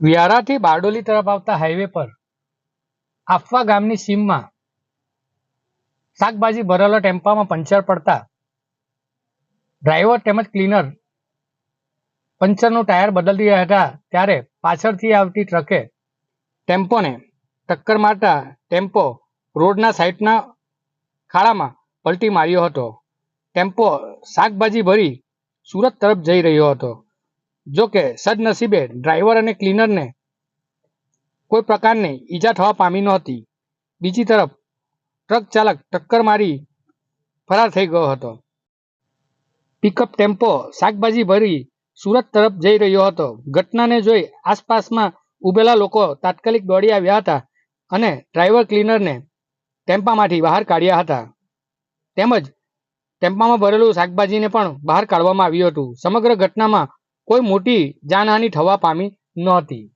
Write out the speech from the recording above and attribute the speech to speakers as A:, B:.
A: વ્યારાથી બારડોલી તરફ આવતા હાઈવે પર આફવા ગામની સીમમાં શાકભાજી ભરેલો ટેમ્પામાં પંચર પડતા ડ્રાઈવર તેમજ ક્લીનર પંચરનું ટાયર બદલી રહ્યા હતા. ત્યારે પાછળથી આવતી ટ્રકે ટેમ્પોને ટક્કર મારતા ટેમ્પો રોડના સાઈડના ખાડામાં પલટી માર્યો હતો. ટેમ્પો શાકભાજી ભરી સુરત તરફ જઈ રહ્યો હતો. જો કે સદનસીબે ડ્રાઈવર અને ક્લીનરને કોઈ પ્રકારની ઈજા થવા પામી નહોતી. બીજી તરફ, ટ્રક ચાલક ટક્કર મારી ફરાર થઈ ગયો હતો. પિકઅપ ટેમ્પો શાકભાજી ભરી સુરત તરફ જઈ રહ્યો હતો. ઘટનાને જોઈ આસપાસમાં ઉભેલા લોકો તાત્કાલિક દોડી આવ્યા હતા અને ડ્રાઈવર ક્લીનરને ટેમ્પામાંથી બહાર કાઢ્યા હતા. તેમજ ટેમ્પામાં ભરેલું શાકભાજીને પણ બહાર કાઢવામાં આવ્યું હતું. સમગ્ર ઘટનામાં કોઈ મોટી જાનહાનિ થવા પામી નહોતી.